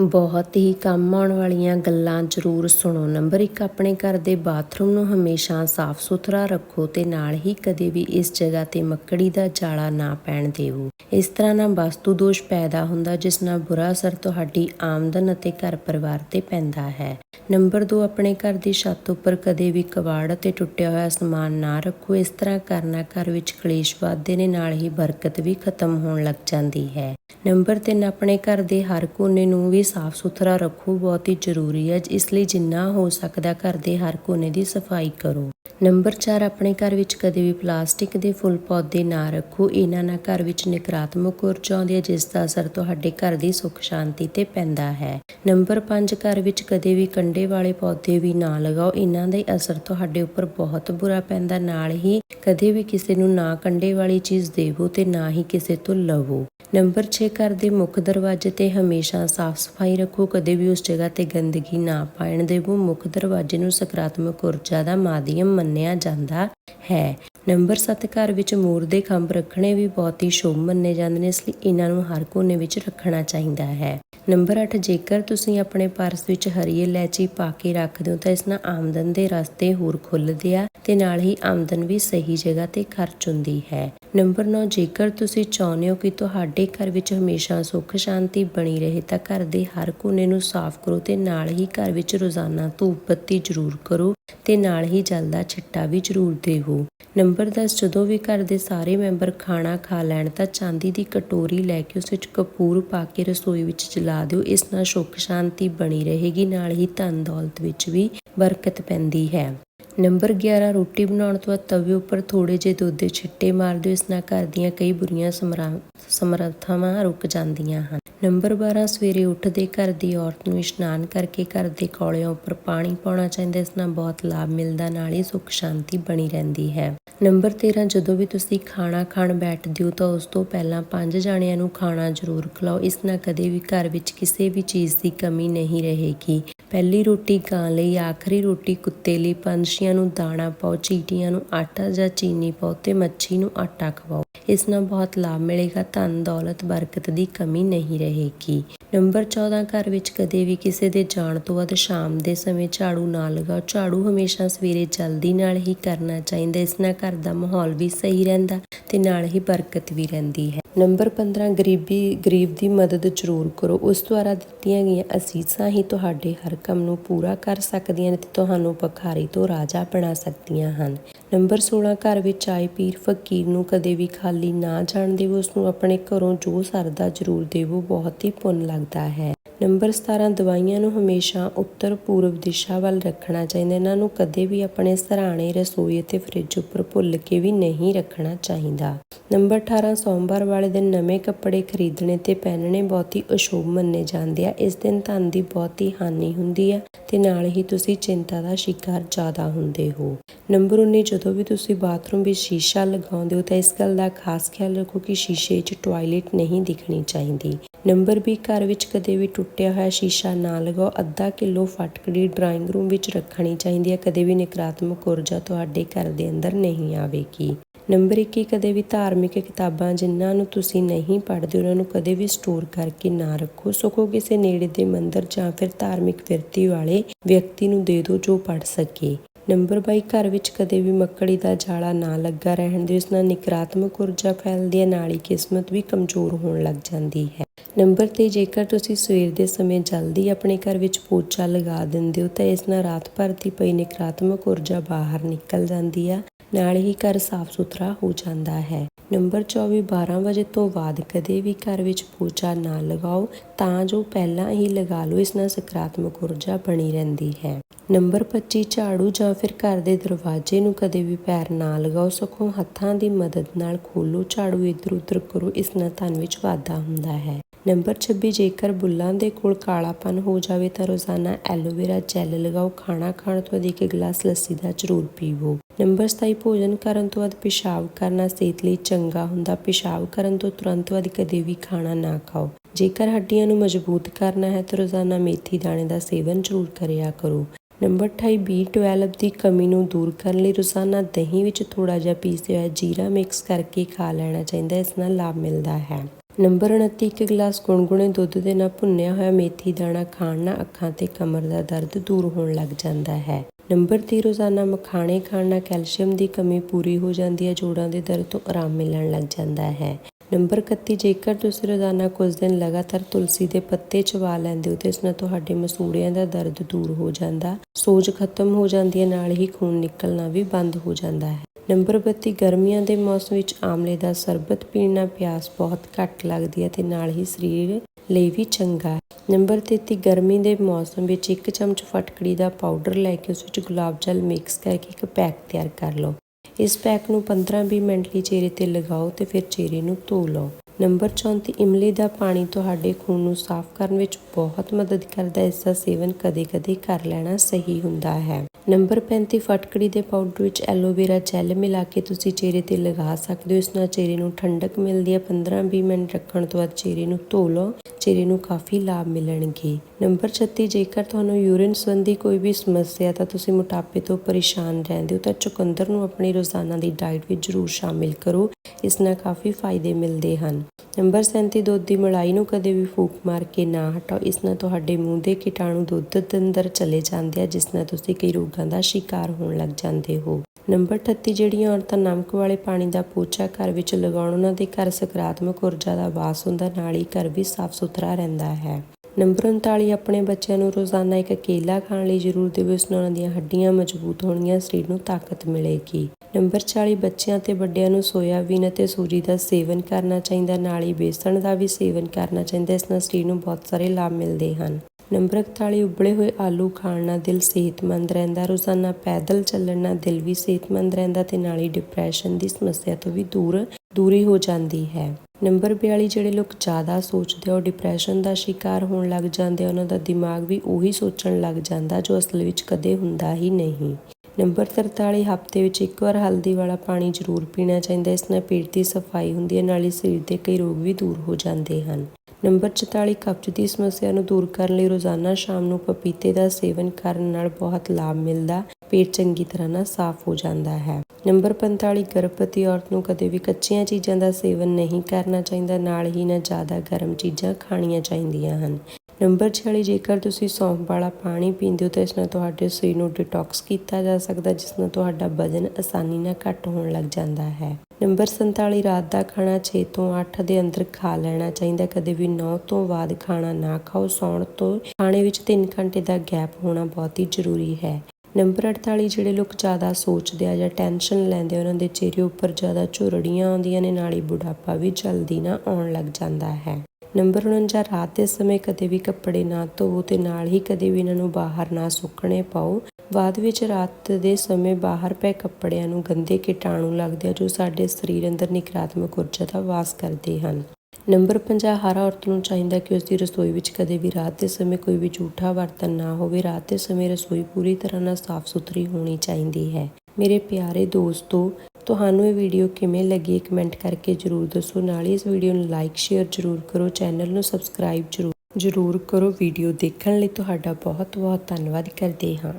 ਬਹੁਤ ਹੀ ਕੰਮ ਆਉਣ ਵਾਲੀਆਂ ਗੱਲਾਂ ਜ਼ਰੂਰ ਸੁਣੋ। ਨੰਬਰ 1 ਆਪਣੇ ਘਰ ਦੇ ਬਾਥਰੂਮ ਨੂੰ ਹਮੇਸ਼ਾ ਸਾਫ਼ ਸੁਥਰਾ ਰੱਖੋ ਤੇ ਨਾਲ ਹੀ ਕਦੇ ਵੀ ਇਸ ਜਗ੍ਹਾ ਤੇ ਮੱਕੜੀ ਦਾ ਜਾਲਾ ਨਾ ਪੈਣ ਦੇਵੋ। ਇਸ ਤਰ੍ਹਾਂ ਨਾਲ ਵਾਸਤੂ ਦੋਸ਼ ਪੈਦਾ ਹੁੰਦਾ ਜਿਸ ਨਾਲ ਬੁਰਾ ਅਸਰ ਤੁਹਾਡੀ ਆਮਦਨ ਅਤੇ ਘਰ ਪਰਿਵਾਰ ਤੇ ਪੈਂਦਾ ਹੈ। ਨੰਬਰ 2 ਆਪਣੇ ਘਰ ਦੀ ਛੱਤ ਉੱਪਰ ਕਦੇ ਵੀ ਕਵਾੜ ਅਤੇ ਟੁੱਟਿਆ ਹੋਇਆ ਸਮਾਨ ਨਾ ਰੱਖੋ। ਇਸ ਤਰ੍ਹਾਂ ਕਰਨਾ ਘਰ ਵਿੱਚ ਕਲੇਸ਼ ਵੱਧਦੇ ਨੇ, ਨਾਲ ਹੀ ਬਰਕਤ ਵੀ ਖਤਮ ਹੋਣ ਲੱਗ ਜਾਂਦੀ ਹੈ। ਨੰਬਰ ਤਿੰਨ, ਆਪਣੇ ਘਰ ਦੇ ਹਰ ਕੋਨੇ ਨੂੰ ਵੀ ਸਾਫ਼ ਸੁਥਰਾ ਰੱਖੋ, ਬਹੁਤ ਹੀ ਜ਼ਰੂਰੀ ਹੈ। ਇਸ ਲਈ ਜਿੰਨਾ ਹੋ ਸਕਦਾ ਘਰ ਦੇ ਹਰ ਕੋਨੇ ਦੀ ਸਫ਼ਾਈ ਕਰੋ। ਨੰਬਰ 4 ਆਪਣੇ ਘਰ ਵਿੱਚ ਕਦੇ ਵੀ ਪਲਾਸਟਿਕ ਦੇ ਫੁੱਲ ਪੌਦੇ ਨਾ ਰੱਖੋ। ਇਹਨਾਂ ਨਾਲ ਘਰ ਵਿੱਚ ਨਕਾਰਾਤਮਕ ਊਰਜਾ ਆਉਂਦੀ ਹੈ ਜਿਸ ਦਾ ਅਸਰ ਤੁਹਾਡੇ ਘਰ ਦੀ ਸੁੱਖ, ਸ਼ਾਂਤੀ ਤੇ ਪੈਂਦਾ ਹੈ। ਨੰਬਰ 5 ਘਰ ਵਿੱਚ ਕਦੇ ਵੀ ਕੰਡੇ ਵਾਲੇ ਪੌਦੇ ਵੀ ਨਾ ਲਗਾਓ। ਇਹਨਾਂ ਦਾ ਅਸਰ ਤੁਹਾਡੇ ਉੱਪਰ ਬਹੁਤ ਬੁਰਾ ਪੈਂਦਾ। ਨਾਲ ਹੀ ਕਦੇ ਵੀ ਕਿਸੇ ਨੂੰ ਨਾ ਕੰਡੇ ਵਾਲੀ ਚੀਜ਼ ਦੇਵੋ ਤੇ ਨਾ ਹੀ ਕਿਸੇ ਤੋਂ ਲਵੋ। ਨੰਬਰ 6 ਘਰ ਦੇ ਮੁੱਖ ਦਰਵਾਜ਼ੇ ਤੇ ਹਮੇਸ਼ਾ ਸਾਫ਼ ਸਫ਼ਾਈ ਰੱਖੋ। ਕਦੇ ਵੀ ਉਸ ਜਗ੍ਹਾ ਤੇ ਗੰਦਗੀ ਨਾ ਪਾਇਣ ਦੇਵੋ। ਮੁੱਖ ਦਰਵਾਜ਼ੇ ਨੂੰ ਸਕਾਰਾਤਮਕ ਊਰਜਾ ਦਾ ਮਾਧਿਅਮ ਮੰਨਿਆ ਜਾਂਦਾ ਹੈ। ਨੰਬਰ 7 ਘਰ ਵਿੱਚ ਮੋਰ ਦੇ ਖੰਭ ਰੱਖਣੇ ਵੀ ਬਹੁਤ ਹੀ ਸ਼ੁਭ ਮੰਨੇ ਜਾਂਦੇ ਨੇ, ਇਸ ਲਈ ਇਹਨਾਂ ਨੂੰ ਹਰ ਕੋਨੇ ਵਿੱਚ ਰੱਖਣਾ ਚਾਹੀਦਾ ਹੈ। ਨੰਬਰ 8 ਜੇਕਰ ਤੁਸੀਂ ਆਪਣੇ ਪਰਸ ਵਿੱਚ ਹਰੀ ਇਲਾਇਚੀ ਪਾ ਕੇ ਰੱਖਦੇ ਹੋ, ਤਾਂ ਇਸ ਨਾਲ ਆਮਦਨ ਦੇ ਰਸਤੇ ਹੋਰ ਖੁੱਲਦੇ ਆ ਤੇ ਨਾਲ ਹੀ ਆਮਦਨ ਵੀ ਸਹੀ ਜਗ੍ਹਾ ਤੇ ਖਰਚ ਹੁੰਦੀ ਹੈ। ਨੰਬਰ 9 ਜੇਕਰ ਤੁਸੀਂ ਚਾਹੁੰਦੇ ਹੋ ਕਿ ਤੁਹਾਡੇ ਘਰ ਵਿੱਚ ਹਮੇਸ਼ਾ ਸੁੱਖ ਸ਼ਾਂਤੀ ਬਣੀ ਰਹੇ, ਤਾਂ ਘਰ ਦੇ ਹਰ ਕੋਨੇ ਨੂੰ ਸਾਫ਼ ਕਰੋ ਤੇ ਨਾਲ ਹੀ ਘਰ ਵਿੱਚ ਰੋਜ਼ਾਨਾ ਧੂਪ ਬੱਤੀ ਜ਼ਰੂਰ ਕਰੋ ਤੇ ਨਾਲ ਹੀ ਜਲ ਦਾ ਛਿੱਟਾ ਵੀ ਜ਼ਰੂਰ ਦੇਵੋ ਨੰਬਰ 10 ਜਦੋਂ ਵੀ ਘਰ ਦੇ ਸਾਰੇ ਮੈਂਬਰ ਖਾਣਾ ਖਾ ਲੈਣ ਤਾਂ ਚਾਂਦੀ ਦੀ ਕਟੋਰੀ ਲੈ ਕੇ ਉਸ ਵਿੱਚ ਕਪੂਰ ਪਾ ਕੇ ਰਸੋਈ ਵਿੱਚ ਜਲਾ ਦਿਓ। ਇਸ ਨਾਲ ਸੁੱਖ ਸ਼ਾਂਤੀ ਬਣੀ ਰਹੇਗੀ, ਨਾਲ ਹੀ ਧਨ ਦੌਲਤ ਵਿੱਚ ਵੀ ਬਰਕਤ ਪੈਂਦੀ ਹੈ। ਨੰਬਰ 11 ਰੋਟੀ ਬਣਾਉਣ ਤੋਂ ਬਾਅਦ ਤਵੇ ਉੱਪਰ ਥੋੜੇ ਜਿਹੇ ਦੁੱਧ ਦੇ ਛਿੱਟੇ ਮਾਰ ਦਿਓ। ਇਸ ਨਾਲ ਘਰ ਦੀਆਂ ਕਈ ਬੁਰੀਆਂ ਸਮਰਾ- ਸਮਰੱਥਾਵਾਂ ਰੁਕ ਜਾਂਦੀਆਂ ਹਨ। ਨੰਬਰ 12 ਸਵੇਰੇ ਉੱਠਦੇ ਘਰ ਦੀ ਔਰਤ ਨੂੰ ਇਸ਼ਨਾਨ ਕਰਕੇ ਘਰ ਦੇ ਕੌਲਿਆਂ ਉੱਪਰ ਪਾਣੀ ਪਾਉਣਾ ਚਾਹੀਦਾ ਇਸ ਨਾਲ ਬਹੁਤ ਲਾਭ ਮਿਲਦਾ, ਨਾਲ ਹੀ ਸੁੱਖ ਸ਼ਾਂਤੀ ਬਣੀ ਰਹਿੰਦੀ ਹੈ। ਨੰਬਰ 13 ਜਦੋਂ ਵੀ ਤੁਸੀਂ ਖਾਣਾ ਖਾਣ ਬੈਠਦੇ ਹੋ ਤਾਂ ਉਸ ਤੋਂ ਪਹਿਲਾਂ ਪੰਜ ਜਾਣਿਆਂ ਨੂੰ ਖਾਣਾ ਜ਼ਰੂਰ ਖਿਲਾਓ। ਇਸ ਨਾਲ ਕਦੇ ਵੀ ਘਰ ਵਿੱਚ ਕਿਸੇ ਵੀ ਚੀਜ਼ ਦੀ ਕਮੀ ਨਹੀਂ ਰਹੇਗੀ। ਪਹਿਲੀ ਰੋਟੀ ਗਾਂ ਲਈ, ਆਖਰੀ ਰੋਟੀ ਕੁੱਤੇ ਲਈ, ਪੰਛੀਆਂ ਨੂੰ ਦਾਣਾ ਪਾਓ, ਚੀਟੀਆਂ ਨੂੰ ਆਟਾ ਜਾਂ ਚੀਨੀ ਪਾਓ ਤੇ ਮੱਛੀ ਨੂੰ ਆਟਾ ਖਵਾਓ। ਇਸ ਨਾਲ ਬਹੁਤ ਲਾਭ ਮਿਲੇਗਾ, ਧਨ, ਦੌਲਤ, ਬਰਕਤ ਦੀ ਕਮੀ ਨਹੀਂ ਰਹੇਗੀ। ਨੰਬਰ 14 ਘਰ ਵਿੱਚ ਕਦੇ ਵੀ ਕਿਸੇ ਦੇ ਜਾਣ ਤੋਂ ਬਾਅਦ ਸ਼ਾਮ ਦੇ ਸਮੇਂ ਝਾੜੂ ਨਾ ਲਗਾਓ। ਝਾੜੂ ਹਮੇਸ਼ਾ ਸਵੇਰੇ ਜਲਦੀ ਨਾਲ ਹੀ ਕਰਨਾ ਚਾਹੀਦਾ ਇਸ ਨਾਲ ਘਰ ਦਾ ਮਾਹੌਲ ਵੀ ਸਹੀ ਰਹਿੰਦਾ ਤੇ ਨਾਲ ਹੀ ਬਰਕਤ ਵੀ ਰਹਿੰਦੀ ਹੈ। ਨੰਬਰ 15 ਗਰੀਬੀ, ਗਰੀਬ ਦੀ ਮਦਦ ਜ਼ਰੂਰ ਕਰੋ। ਉਸ ਦੁਆਰਾ ਦਿੱਤੀਆਂ ਗਈਆਂ ਅਸੀਸਾਂ ਹੀ ਤੁਹਾਡੇ ਹਰ ਕੰਮ ਨੂੰ ਪੂਰਾ ਕਰ ਸਕਦੀਆਂ ਨੇ ਤੇ ਤੁਹਾਨੂੰ ਭਖਾਰੀ ਤੋਂ ਰਾਜਾ ਬਣਾ ਸਕਦੀਆਂ ਹਨ। ਨੰਬਰ 16 ਘਰ ਵਿੱਚ ਆਏ ਪੀਰ ਫਕੀਰ ਨੂੰ ਕਦੇ ਵੀ ਖਾਲੀ ਨਾ ਜਾਣ ਦੇਵੋ। ਉਸ ਨੂੰ ਆਪਣੇ ਘਰੋਂ ਜੋ ਸਰਦਾ ਜ਼ਰੂਰ ਦੇਵੋ, ਬਹੁਤ ਹੀ ਪੁੰਨ ਲੱਗਦਾ ਹੈ। ਨੰਬਰ 17 ਦਵਾਈਆਂ ਨੂੰ ਹਮੇਸ਼ਾ ਉੱਤਰ ਪੂਰਬ ਦਿਸ਼ਾ ਵੱਲ ਰੱਖਣਾ ਚਾਹੀਦਾ, ਇਹਨਾਂ ਨੂੰ ਕਦੇ ਵੀ ਆਪਣੇ ਸਰਾਣੇ ਰਸੋਈ ਅਤੇ ਫ੍ਰਿਜ ਉੱਪਰ ਭੁੱਲ ਕੇ ਵੀ ਨਹੀਂ ਰੱਖਣਾ ਚਾਹੀਦਾ। ਨੰਬਰ 18 ਸੋਮਵਾਰ ਵਾਲੇ ਦਿਨ ਨਵੇਂ ਕੱਪੜੇ ਖਰੀਦਣੇ ਤੇ ਪਹਿਨਣੇ ਬਹੁਤ ਹੀ ਅਸ਼ੁਭ ਮੰਨੇ ਜਾਂਦੇ ਆ। ਇਸ ਦਿਨ ਧਨ ਦੀ ਬਹੁਤ ਹੀ ਹਾਨੀ ਹੁੰਦੀ ਹੈ ਤੇ ਨਾਲ ਹੀ ਤੁਸੀਂ ਚਿੰਤਾ ਦਾ ਸ਼ਿਕਾਰ ਜ਼ਿਆਦਾ ਹੁੰਦੇ ਹੋ। ਨੰਬਰ 19 ਜਦੋਂ ਵੀ ਤੁਸੀਂ ਬਾਥਰੂਮ ਵਿੱਚ ਸ਼ੀਸ਼ਾ ਲਗਾਉਂਦੇ ਹੋ ਤਾਂ ਇਸ ਗੱਲ ਦਾ ਖਾਸ ਖਿਆਲ ਰੱਖੋ ਕਿ ਸ਼ੀਸ਼ੇ 'ਚ ਟਾਇਲਟ ਨਹੀਂ ਦਿਖਣੀ ਚਾਹੀਦੀ। ਨੰਬਰ 20 ਘਰ ਵਿੱਚ ਕਦੇ ਵੀ ਟੁੱਟਿਆ ਹੋਇਆ ਸ਼ੀਸ਼ਾ ਨਾ ਲਗਾਓ। ਅੱਧਾ ਕਿਲੋ ਫਟਕੜੀ ਡਰਾਇੰਗ ਰੂਮ ਵਿੱਚ ਰੱਖਣੀ ਚਾਹੀਦੀ ਹੈ। ਕਦੇ ਵੀ ਨਕਾਰਾਤਮਕ ਊਰਜਾ ਤੁਹਾਡੇ ਘਰ ਦੇ ਅੰਦਰ ਨਹੀਂ ਆਵੇਗੀ। ਨੰਬਰ 21 ਕਦੇ ਵੀ ਧਾਰਮਿਕ ਕਿਤਾਬਾਂ ਜਿਨ੍ਹਾਂ ਨੂੰ ਤੁਸੀਂ ਨਹੀਂ ਪੜ੍ਹਦੇ, ਉਹਨਾਂ ਨੂੰ ਕਦੇ ਵੀ ਸਟੋਰ ਕਰਕੇ ਨਾ ਰੱਖੋ। ਸਗੋਂ ਕਿਸੇ ਨੇੜੇ ਦੇ ਮੰਦਰ ਜਾਂ ਫਿਰ ਧਾਰਮਿਕ ਵਿਰਤੀ ਵਾਲੇ ਵਿਅਕਤੀ ਨੂੰ ਦੇ ਦਿਓ ਜੋ ਪੜ੍ਹ ਸਕੇ। ਨੰਬਰ 22 ਘਰ ਵਿੱਚ ਕਦੇ ਵੀ ਮੱਕੜੀ ਦਾ ਜਾਲਾ ਨਾ ਲੱਗਾ ਰਹਿਣ ਦਿਓ। ਇਸ ਨਾਲ ਨਕਾਰਾਤਮਕ ਊਰਜਾ ਫੈਲਦੀ ਹੈ, ਨਾਲ ਹੀ ਕਿਸਮਤ ਵੀ ਕਮਜ਼ੋਰ ਹੋਣ ਲੱਗ ਜਾਂਦੀ ਹੈ। ਨੰਬਰ ਤੇ ਜੇਕਰ ਤੁਸੀਂ ਸਵੇਰ ਦੇ ਸਮੇਂ ਜਲਦੀ ਆਪਣੇ ਘਰ ਵਿੱਚ ਪੋਚਾ ਲਗਾ ਦਿੰਦੇ ਹੋ ਤਾਂ ਇਸ ਨਾਲ ਰਾਤ ਭਰ ਦੀ ਪਈ ਨਕਾਰਾਤਮਕ ਊਰਜਾ ਬਾਹਰ ਨਿਕਲ ਜਾਂਦੀ ਆ, ਨਾਲ ਹੀ ਘਰ ਸਾਫ਼ ਸੁਥਰਾ ਹੋ ਜਾਂਦਾ ਹੈ। ਨੰਬਰ 24 12 ਵਜੇ ਤੋਂ ਬਾਅਦ ਕਦੇ ਵੀ ਘਰ ਵਿੱਚ ਪੋਚਾ ਨਾ ਲਗਾਓ, ਤਾਂ ਜੋ ਪਹਿਲਾਂ ਹੀ ਲਗਾ ਲਓ, ਇਸ ਨਾਲ ਸਕਾਰਾਤਮਕ ਊਰਜਾ ਬਣੀ ਰਹਿੰਦੀ ਹੈ। ਨੰਬਰ 25 ਝਾੜੂ ਜਾਂ ਫਿਰ ਘਰ ਦੇ ਦਰਵਾਜ਼ੇ ਨੂੰ ਕਦੇ ਵੀ ਪੈਰ ਨਾ ਲਗਾਓ, ਸਗੋਂ ਹੱਥਾਂ ਦੀ ਮਦਦ ਨਾਲ ਖੋਲੋ ਝਾੜੂ ਇੱਧਰ ਉੱਧਰ ਕਰੋ, ਇਸ ਨਾਲ ਧਨ ਵਿੱਚ ਵਾਧਾ ਹੁੰਦਾ ਹੈ। ਨੰਬਰ 26 ਜੇਕਰ ਬੁੱਲਾਂ ਦੇ ਕੋਲ ਕਾਲਾਪਨ ਹੋ ਜਾਵੇ ਤਾਂ ਰੋਜ਼ਾਨਾ ਐਲੋਵੇਰਾ ਜੈਲ ਲਗਾਓ, ਖਾਣਾ ਖਾਣ ਤੋਂ ਬਾਅਦ ਇੱਕ ਗਲਾਸ ਲੱਸੀ ਦਾ ਜ਼ਰੂਰ ਪੀਵੋ। ਨੰਬਰ 27 ਭੋਜਨ ਕਰਨ ਤੋਂ ਬਾਅਦ ਪਿਸ਼ਾਬ ਕਰਨਾ ਸਿਹਤ ਲਈ ਚੰਗਾ ਹੁੰਦਾ। ਪਿਸ਼ਾਬ ਕਰਨ ਤੋਂ ਤੁਰੰਤ ਬਾਅਦ ਕਦੇ ਵੀ ਖਾਣਾ ਨਾ ਖਾਓ। ਜੇਕਰ ਹੱਡੀਆਂ ਨੂੰ ਮਜ਼ਬੂਤ ਕਰਨਾ ਹੈ ਤਾਂ ਰੋਜ਼ਾਨਾ ਮੇਥੀ ਦਾਣੇ ਦਾ ਸੇਵਨ ਜ਼ਰੂਰ ਕਰਿਆ ਕਰੋ। ਨੰਬਰ 28 B12 ਦੀ ਕਮੀ ਨੂੰ ਦੂਰ ਕਰਨ ਲਈ ਰੋਜ਼ਾਨਾ ਦਹੀਂ ਵਿੱਚ ਥੋੜਾ ਜਿਹਾ ਪੀਸਿਆ ਹੋਇਆ ਜੀਰਾ ਮਿਕਸ ਕਰਕੇ ਖਾ ਲੈਣਾ ਚਾਹੀਦਾ ਇਸ ਨਾਲ ਲਾਭ ਮਿਲਦਾ ਹੈ। ਨੰਬਰ 29 ਇੱਕ ਗਲਾਸ ਗੁਣਗੁਣੇ ਦੁੱਧ ਦੇ ਨਾਲ ਭੁੰਨਿਆ ਹੋਇਆ ਮੇਥੀ ਦਾਣਾ ਖਾਣ ਨਾਲ ਅੱਖਾਂ ਤੇ ਕਮਰ ਦਾ ਦਰਦ ਦੂਰ ਹੋਣ ਲੱਗ ਜਾਂਦਾ ਹੈ। ਨੰਬਰ 30 ਰੋਜ਼ਾਨਾ ਮਖਾਣੇ ਖਾਣ ਨਾਲ ਕੈਲਸ਼ੀਅਮ ਦੀ ਕਮੀ ਪੂਰੀ ਹੋ ਜਾਂਦੀ ਹੈ, ਜੋੜਾਂ ਦੇ ਦਰਦ ਤੋਂ ਆਰਾਮ ਮਿਲਣ ਲੱਗ ਜਾਂਦਾ ਹੈ। ਨੰਬਰ 31 ਜੇਕਰ ਤੁਸੀਂ ਰੋਜ਼ਾਨਾ ਕੁਝ ਦਿਨ ਲਗਾਤਾਰ ਤੁਲਸੀ ਦੇ ਪੱਤੇ ਚਵਾ ਲੈਂਦੇ ਹੋ ਤੇ ਇਸ ਨਾਲ ਤੁਹਾਡੇ ਮਸੂੜਿਆਂ ਦਾ ਦਰਦ ਦੂਰ ਹੋ ਜਾਂਦਾ, ਸੋਜ ਖਤਮ ਹੋ ਜਾਂਦੀ ਹੈ, ਨਾਲ ਹੀ ਖੂਨ ਨਿਕਲਣਾ ਵੀ ਬੰਦ ਹੋ ਜਾਂਦਾ ਹੈ। ਨੰਬਰ 32 ਗਰਮੀਆਂ ਦੇ ਮੌਸਮ ਵਿੱਚ ਆਮਲੇ ਦਾ ਸ਼ਰਬਤ ਪੀਣ ਨਾਲ ਪਿਆਸ ਬਹੁਤ ਘੱਟ ਲੱਗਦੀ ਹੈ ਤੇ ਨਾਲ ਹੀ ਸਰੀਰ ਲਈ ਵੀ ਚੰਗਾ ਹੈ। ਨੰਬਰ 33 ਗਰਮੀ ਦੇ ਮੌਸਮ ਵਿੱਚ ਇੱਕ ਚਮਚ ਫਟਕੜੀ ਦਾ ਪਾਊਡਰ ਲੈ ਕੇ ਉਸ ਵਿੱਚ ਗੁਲਾਬ ਜਲ ਮਿਕਸ ਕਰਕੇ ਇੱਕ ਪੈਕ ਤਿਆਰ ਕਰ ਲਓ। ਇਸ ਪੈਕ ਨੂੰ 15-20 ਮਿੰਟ ਲਈ ਚਿਹਰੇ ਤੇ ਲਗਾਓ ਤੇ ਫਿਰ ਚਿਹਰੇ ਨੂੰ ਧੋ ਲਓ। ਨੰਬਰ 34 ਇਮਲੀ ਦਾ ਪਾਣੀ ਤੁਹਾਡੇ ਖੂਨ ਨੂੰ ਸਾਫ਼ ਕਰਨ ਵਿੱਚ ਬਹੁਤ ਮਦਦ ਕਰਦਾ ਹੈ। ਇਸ ਦਾ ਸੇਵਨ ਕਦੇ-ਕਦੇ ਕਰ ਲੈਣਾ ਸਹੀ ਹੁੰਦਾ ਹੈ। ਨੰਬਰ 35 ਫਟਕੜੀ ਦੇ ਪਾਊਡਰ ਵਿੱਚ ਐਲੋਵੇਰਾ ਜੈਲ ਮਿਲਾ ਕੇ ਤੁਸੀਂ ਚਿਹਰੇ ਤੇ ਲਗਾ ਸਕਦੇ ਹੋ। ਇਸ ਨਾਲ ਚਿਹਰੇ ਨੂੰ ਠੰਡਕ ਮਿਲਦੀ ਹੈ। 15-20 ਮਿੰਟ ਰੱਖਣ ਤੋਂ ਬਾਅਦ ਚਿਹਰੇ ਨੂੰ ਧੋ ਲਓ। ਚਿਹਰੇ ਨੂੰ ਕਾਫੀ ਲਾਭ ਮਿਲਣਗੇ। ਨੰਬਰ 36 ਜੇਕਰ ਤੁਹਾਨੂੰ ਯੂਰਿਨ ਸੰਬੰਧੀ ਕੋਈ ਵੀ ਸਮੱਸਿਆ ਤਾਂ ਤੁਸੀਂ ਮੋਟਾਪੇ ਤੋਂ ਪਰੇਸ਼ਾਨ ਰਹਿੰਦੇ ਹੋ ਤਾਂ ਚੁਕੰਦਰ ਨੂੰ ਆਪਣੀ ਰੋਜ਼ਾਨਾ ਦੀ ਡਾਈਟ ਵਿੱਚ ਜ਼ਰੂਰ ਸ਼ਾਮਿਲ ਕਰੋ। ਇਸ ਨਾਲ ਕਾਫੀ ਫਾਇਦੇ ਮਿਲਦੇ ਹਨ। ਨੰਬਰ 37 ਦੁੱਧ ਦੀ ਮਲਾਈ ਨੂੰ ਕਦੇ ਵੀ ਫੂਕ ਮਾਰ ਕੇ ਨਾ ਹਟਾਓ। ਇਸ ਨਾਲ ਤੁਹਾਡੇ ਮੂੰਹ ਦੇ ਕੀਟਾਣੂ ਦੁੱਧ ਦੇ ਅੰਦਰ ਚਲੇ ਜਾਂਦੇ ਆ, ਜਿਸ ਨਾਲ ਤੁਸੀਂ ਕਈ ਰੋਗਾਂ ਦਾ ਸ਼ਿਕਾਰ ਹੋਣ ਲੱਗ ਜਾਂਦੇ ਹੋ। ਨੰਬਰ 38 ਜਿਹੜੀਆਂ ਔਰਤਾਂ ਨਮਕ ਵਾਲੇ ਪਾਣੀ ਦਾ ਪੋਚਾ ਘਰ ਵਿੱਚ ਲਗਾਉਣ, ਉਹਨਾਂ ਦੇ ਘਰ ਸਕਾਰਾਤਮਕ ਊਰਜਾ ਦਾ ਵਾਸ ਹੁੰਦਾ, ਨਾਲ ਹੀ ਘਰ ਵੀ ਸਾਫ਼ ਸੁਥਰਾ ਰਹਿੰਦਾ ਹੈ। ਨੰਬਰ 39 ਆਪਣੇ ਬੱਚਿਆਂ ਨੂੰ ਰੋਜ਼ਾਨਾ ਇੱਕ ਕੇਲਾ ਖਾਣ ਲਈ ਜ਼ਰੂਰ ਦਿਓ ਇਸ ਨਾਲ ਉਹਨਾਂ ਦੀਆਂ ਹੱਡੀਆਂ ਮਜ਼ਬੂਤ ਹੋਣਗੀਆਂ, ਸਰੀਰ ਨੂੰ ਤਾਕਤ ਮਿਲੇਗੀ। ਨੰਬਰ 40 ਬੱਚਿਆਂ ਤੇ ਵੱਡਿਆਂ ਨੂੰ ਸੋਇਆਬੀਨ ਅਤੇ ਸੂਜੀ ਦਾ ਸੇਵਨ ਕਰਨਾ ਚਾਹੀਦਾ, ਨਾਲ ਹੀ ਬੇਸਣ ਦਾ ਵੀ ਸੇਵਨ ਕਰਨਾ ਚਾਹੀਦਾ, ਇਸ ਨਾਲ ਸਰੀਰ ਨੂੰ ਬਹੁਤ ਸਾਰੇ ਲਾਭ ਮਿਲਦੇ ਹਨ। ਨੰਬਰ 41 ਉਬਲੇ ਹੋਏ ਆਲੂ ਖਾਣ ਨਾਲ ਦਿਲ ਸਿਹਤਮੰਦ ਰਹਿੰਦਾ, ਰੋਜ਼ਾਨਾ ਪੈਦਲ ਚੱਲਣ ਨਾਲ ਦਿਲ ਵੀ ਸਿਹਤਮੰਦ ਰਹਿੰਦਾ ਤੇ ਨਾਲ ਹੀ ਡਿਪਰੈਸ਼ਨ ਦੀ ਸਮੱਸਿਆ ਤੋਂ ਵੀ ਦੂਰ, ਦੂਰੀ ਹੋ ਜਾਂਦੀ ਹੈ। ਨੰਬਰ 42 ਜਿਹੜੇ ਲੋਕ ਜ਼ਿਆਦਾ ਸੋਚਦੇ ਆ, ਉਹ ਡਿਪਰੈਸ਼ਨ ਦਾ ਸ਼ਿਕਾਰ ਹੋਣ ਲੱਗ ਜਾਂਦੇ ਆ, ਉਹਨਾਂ ਦਾ ਦਿਮਾਗ ਵੀ ਉਹੀ ਸੋਚਣ ਲੱਗ ਜਾਂਦਾ ਜੋ ਅਸਲ ਵਿੱਚ ਕਦੇ ਹੁੰਦਾ ਹੀ ਨਹੀਂ। ਨੰਬਰ 43 ਹਫ਼ਤੇ ਵਿੱਚ ਇੱਕ ਵਾਰ ਹਲਦੀ ਵਾਲਾ ਪਾਣੀ ਜ਼ਰੂਰ ਪੀਣਾ ਚਾਹੀਦਾ ਇਸ ਨਾਲ ਪੇਟ ਦੀ ਸਫ਼ਾਈ ਹੁੰਦੀ ਹੈ, ਨਾਲ ਹੀ ਸਰੀਰ ਦੇ ਕਈ ਰੋਗ ਵੀ ਦੂਰ ਹੋ ਜਾਂਦੇ ਹਨ। ਨੰਬਰ 44 ਕਬਜ਼ ਦੀ ਸਮੱਸਿਆ ਨੂੰ ਦੂਰ ਕਰਨ ਲਈ ਰੋਜ਼ਾਨਾ ਸ਼ਾਮ ਨੂੰ ਪਪੀਤੇ ਦਾ ਸੇਵਨ ਕਰਨ ਨਾਲ ਬਹੁਤ ਲਾਭ ਮਿਲਦਾ ਪੇਟ ਚੰਗੀ ਤਰ੍ਹਾਂ ਨਾਲ ਸਾਫ਼ ਹੋ ਜਾਂਦਾ ਹੈ। ਨੰਬਰ 45 ਗਰਭਵਤੀ ਔਰਤ ਨੂੰ ਕਦੇ ਵੀ ਕੱਚੀਆਂ ਚੀਜ਼ਾਂ ਦਾ ਸੇਵਨ ਨਹੀਂ ਕਰਨਾ ਚਾਹੀਦਾ, ਨਾਲ ਹੀ ਨਾ ਜ਼ਿਆਦਾ ਗਰਮ ਚੀਜ਼ਾਂ ਖਾਣੀਆਂ ਚਾਹੀਦੀਆਂ ਹਨ। ਨੰਬਰ 46 ਜੇਕਰ ਤੁਸੀਂ ਸੌਂਫ ਵਾਲਾ ਪਾਣੀ ਪੀਂਦੇ ਹੋ ਤਾਂ ਇਸ ਨਾਲ ਤੁਹਾਡੇ ਸਰੀਰ ਨੂੰ ਡਿਟੌਕਸ ਕੀਤਾ ਜਾ ਸਕਦਾ, ਜਿਸ ਨਾਲ ਤੁਹਾਡਾ ਵਜ਼ਨ ਆਸਾਨੀ ਨਾਲ ਘੱਟ ਹੋਣ ਲੱਗ ਜਾਂਦਾ ਹੈ। ਨੰਬਰ 47 ਰਾਤ ਦਾ ਖਾਣਾ 6 ਤੋਂ 8 ਦੇ ਅੰਦਰ ਖਾ ਲੈਣਾ ਚਾਹੀਦਾ, ਕਦੇ ਵੀ 9 ਤੋਂ ਬਾਅਦ ਖਾਣਾ ਨਾ ਖਾਓ। ਸੌਣ ਤੋਂ ਖਾਣੇ ਵਿੱਚ 3 ਘੰਟੇ ਦਾ ਗੈਪ ਹੋਣਾ ਬਹੁਤ ਹੀ ਜ਼ਰੂਰੀ ਹੈ। ਨੰਬਰ 48 ਜਿਹੜੇ ਲੋਕ ਜ਼ਿਆਦਾ ਸੋਚਦੇ ਆ ਜਾਂ ਟੈਨਸ਼ਨ ਲੈਂਦੇ ਆ, ਉਹਨਾਂ ਦੇ ਚਿਹਰੇ ਉੱਪਰ ਜ਼ਿਆਦਾ ਝੁਰੜੀਆਂ ਆਉਂਦੀਆਂ ਨੇ, ਨਾਲ ਹੀ ਬੁਢਾਪਾ ਵੀ ਜਲਦੀ ਨਾ ਆਉਣ ਲੱਗ ਜਾਂਦਾ ਹੈ। ਨੰਬਰ 49 ਰਾਤ ਦੇ ਸਮੇਂ ਕਦੇ ਵੀ ਕੱਪੜੇ ਨਾ ਧੋਵੋ ਤੇ ਨਾਲ ਹੀ ਕਦੇ ਵੀ ਇਹਨਾਂ ਨੂੰ ਬਾਹਰ ਨਾ ਸੁੱਕਣੇ ਪਾਓ। ਬਾਅਦ ਵਿੱਚ ਰਾਤ ਦੇ ਸਮੇਂ ਬਾਹਰ ਪਏ ਕੱਪੜਿਆਂ ਨੂੰ ਗੰਦੇ ਕੀਟਾਣੂ ਲੱਗਦੇ ਆ ਜੋ ਸਾਡੇ ਸਰੀਰ ਅੰਦਰ ਨਕਾਰਾਤਮਕ ਊਰਜਾ ਦਾ ਵਾਸ ਕਰਦੇ ਹਨ। ਨੰਬਰ 50 ਹਰ ਔਰਤ ਨੂੰ ਚਾਹੀਦਾ ਕਿ ਉਸ ਦੀ ਰਸੋਈ ਵਿੱਚ ਕਦੇ ਵੀ ਰਾਤ ਦੇ ਸਮੇਂ ਕੋਈ ਵੀ ਝੂਠਾ ਬਰਤਨ ਨਾ ਹੋਵੇ। ਰਾਤ ਦੇ ਸਮੇਂ ਰਸੋਈ ਪੂਰੀ ਤਰ੍ਹਾਂ ਨਾਲ ਸਾਫ਼ ਸੁਥਰੀ ਹੋਣੀ ਚਾਹੀਦੀ ਹੈ। ਮੇਰੇ ਪਿਆਰੇ ਦੋਸਤੋ ਤੁਹਾਨੂੰ ਇਹ ਵੀਡੀਓ ਕਿਵੇਂ ਲੱਗੀ ਕਮੈਂਟ ਕਰਕੇ ਜਰੂਰ ਦੱਸੋ। ਨਾਲ ਹੀ ਇਸ ਵੀਡੀਓ ਨੂੰ ਲਾਈਕ ਸ਼ੇਅਰ ਜਰੂਰ ਕਰੋ। ਚੈਨਲ ਨੂੰ ਸਬਸਕ੍ਰਾਈਬ ਜਰੂਰ ਜਰੂਰ ਕਰੋ। ਵੀਡੀਓ ਦੇਖਣ ਲਈ ਤੁਹਾਡਾ ਬਹੁਤ ਬਹੁਤ ਧੰਨਵਾਦ ਕਰਦੇ ਹਾਂ।